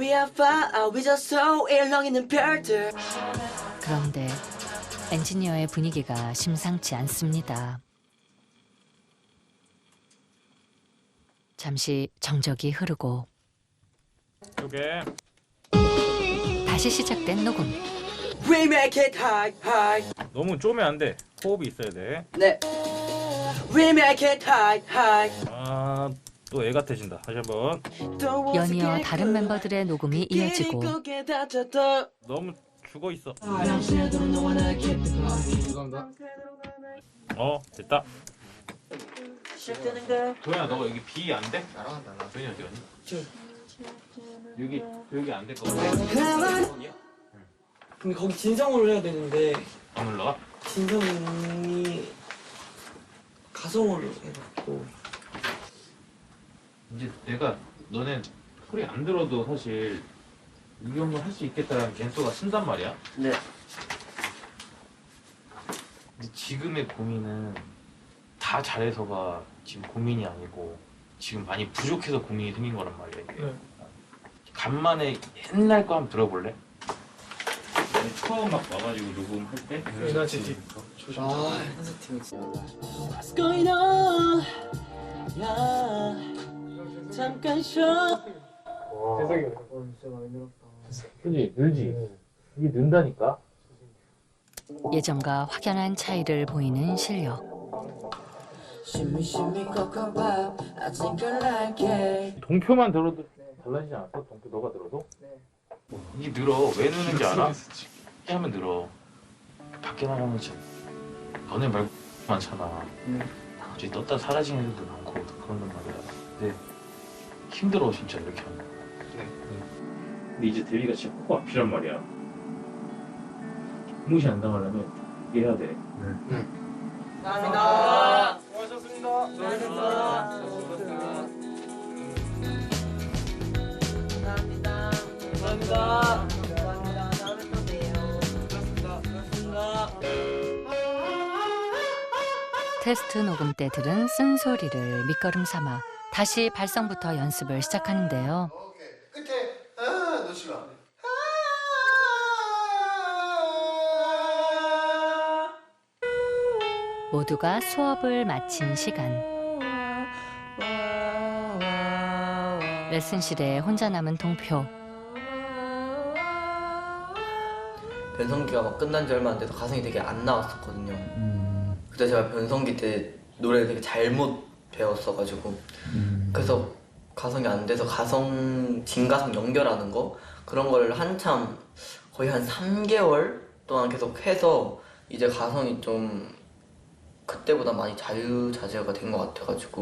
We are far, we just so 일렁 있는 별들. 그런데 엔지니어의 분위기가 심상치 않습니다. 잠시 정적이 흐르고 요게 다시 시작된 녹음. We make it high, high. 너무 쪼면 안 돼. 호흡이 있어야 돼. 네. We make it high, high. 아, 또 애 같아진다. 다시 한번. 연이어 다른 멤버들의 녹음이 이어지고 너무 죽어 있어. 어, 됐다. 시작되는 거. 도현아, 너가 여기 B 안 돼? 나랑 한다. 나 도현이 어디 갔니? 여기 여기 안 될 거 같아. 근데 거기 진성으로 해야 되는데 안 올라가? 진성이 가성으로 해갖고 이제 내가 너네 소리 안 들어도 사실 이 정도 할 수 있겠다라는 겐소가 쓴단 말이야. 네. 근데 지금의 고민은 다 잘해서가 지금 고민이 아니고 지금 많이 부족해서 고민이 생긴 거란 말이야 이게. 네. 간만에 옛날 거 한번 들어볼래? 처음 막 와가지고 녹음할 때? 나 진짜 아 콘서트. What's going on? 야, 잠깐 쉬어. 그지 늘지 이게 는다니까 예전과 확연한 차이를 보이는 실력. 동표만 들어도 달라지지 않았어? 동표 너가 들어도? 이게 늘어 왜 느는지 알아? 이렇게 하면 늘어 밖에 나가면 진짜 너네 말고 많잖아 나머지 떴다 사라지는 애들도 많고 그런단 말이야 근데 힘들어 진짜 이렇게 하면 근데 이제 데뷔가 진짜 코 앞이란 말이야. 무시 안 당하려면 해야 돼. 감사합니다. 수고하셨습니다. 수고하셨습니다. 감사합니다. 감사합니다. 감사합니다. 다음에 또 봬요. 수고하셨습니다. 수고하셨습니다. 테스트 녹음 때 들은 쓴소리를 밑거름 삼아 다시 발성부터 연습을 시작하는데요. 오케이. 끝에 아 놓치면 안 돼. 모두가 수업을 마친 시간. 레슨실에 혼자 남은 동표. 변성기가 막 끝난 지 얼마 안 돼서 가성이 되게 안 나왔었거든요. 그때 제가 변성기 때 노래를 되게 잘못 배웠어가지고. 그래서 가성이 안 돼서 가성 진가성 연결하는 거? 그런 걸 한참 거의 한 3개월 동안 계속 해서 이제 가성이 좀 그때보다 많이 자유자재가 된 것 같아가지고